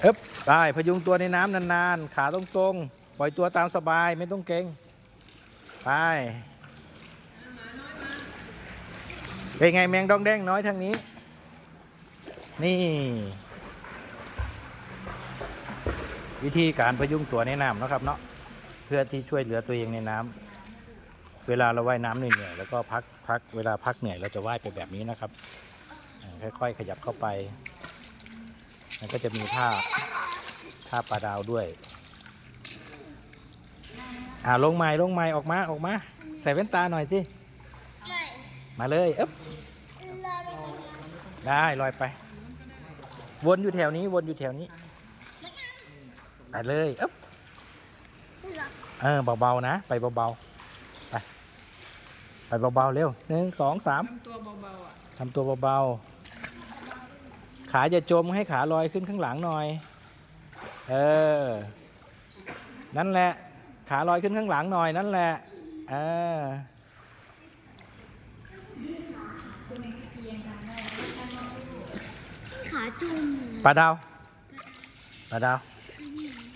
เอ๊บได้พยุงตัวในน้ำนานๆ ขาตรงๆ ปล่อยตัวตามสบายไม่ต้องเกรงไปเป็นไงแมงดองแดงน้อยทางนี้ นี่ วิธีการพยุงตัวในน้ำนะครับเนาะเพื่อที่ช่วยเหลือตัวเองในน้ำเวลาเราว่ายน้ำเหนื่อยๆแล้วก็พักพักเวลาพักเหนื่อยเราจะว่ายไปแบบนี้นะครับ ค่อยๆขยับเข้าไป มันก็จะมีท่าท่าปลาดาวด้วย อ่าลงไม้ลงไม้ออกมาออกมา ใส่แว่นตาหน่อยสิไม่มาเลยเอ๊บเราไม่ได้ลอยไป วนอยู่แถวนี้วนอยู่แถวนี้ไปเลยเอ๊บเราเออเบาๆนะ ไปเบาๆไปไปเบาๆเร็วหนึ่งสองสามทำตัวเบาๆอะทำตัวเบาๆ ขาอย่าจมให้ขาลอยขึ้นข้างหลังหน่อย เออ นั่นแหละ ขาลอยขึ้นข้างหลังหน่อยนั่นแหละ เออขาจุ่มปลาดาวปลาดาว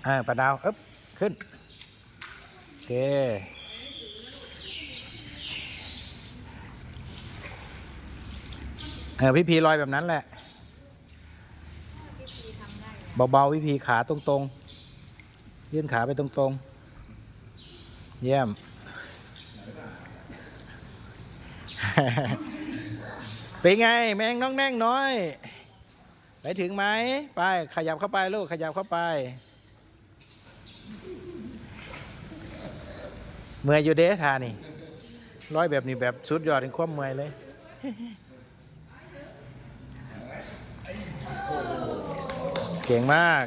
เออปลาดาวเอ๊บขึ้นโอเคเออพี่พีลอยแบบนั้นแหละ เบาๆพี่พีขาตรงๆ ยื่นขาไปตรงๆ เยี่ยม เป็นไง แมงน้องแน่งน้อย ไปถึงไหม ไป ขยับเข้าไปลูก ขยับเข้าไป เมื่อยอยู่เด้ทานี่ ร้อยแบบนี้แบบสุดยอดถึงความเมื่อยเลย เก่งมาก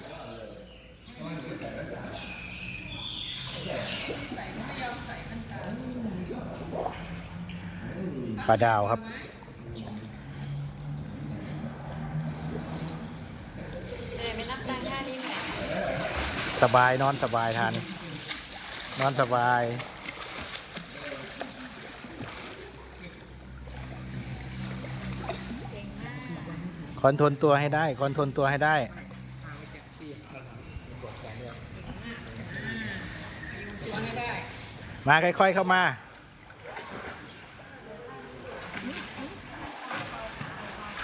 ปลาดาวครับ สบายนอนสบายทาน นอนสบายคอนโทรลตัวให้ได้คอนโทรลตัวให้ได้ ตัวไม่ได้ มาค่อย ๆ เข้ามา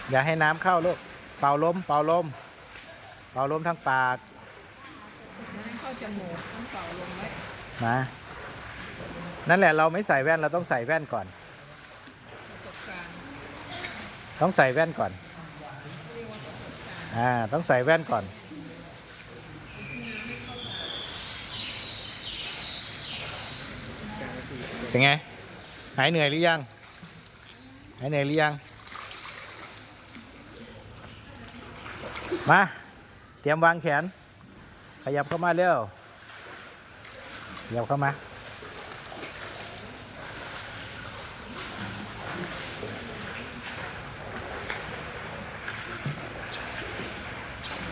อย่าให้น้ำเข้าลูก เป่าลม เป่าลม เป่าลมทางปากไม่ให้เข้าจมูกต้องเป่าลมไว้นะนั่นแหละเราไม่ใส่แว่นเราต้องใส่แว่นก่อนประสบการณ์ต้องใส่แว่นก่อนเรียกว่าประสบการณ์อ่า ต้องใส่แว่นก่อน เป็นไง หายเหนื่อยหรือยัง หายเหนื่อยหรือยัง มา เตรียมวางแขน ขยับเข้ามาเร็วขยับเข้ามา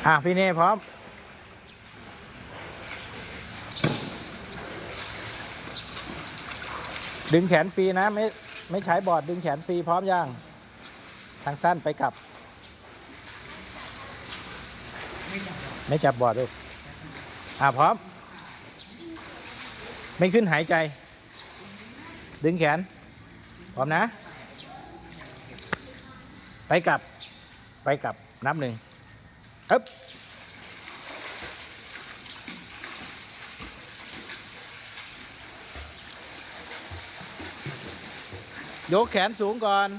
อะพี่เน่พร้อม ดึงแขนฟรีนะ ไม่ไม่ใช้บอร์ดดึงแขนฟรีพร้อมยัง ทางสั้นไปกลับ ไม่จับบอร์ดลูกอ่าพร้อม ไม่ขึ้นหายใจ ดึงแขน พร้อมนะ ไปกลับ ไปกลับนับหนึ่งฮึบ ยกแขนสูงก่อน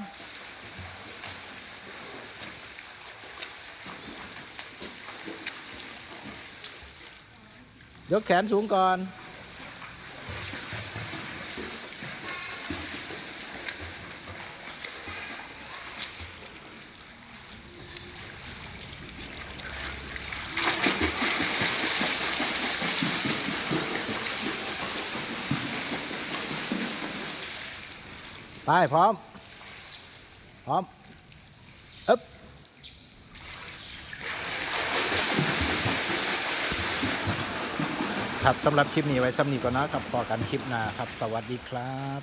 ยกแขนสูงก่อน ไปพร้อม พร้อมอึ๊บครับสำหรับคลิปนี้ไว้สำนีก่อนนะครับพอกันคลิปหน้าครับ สวัสดีครับ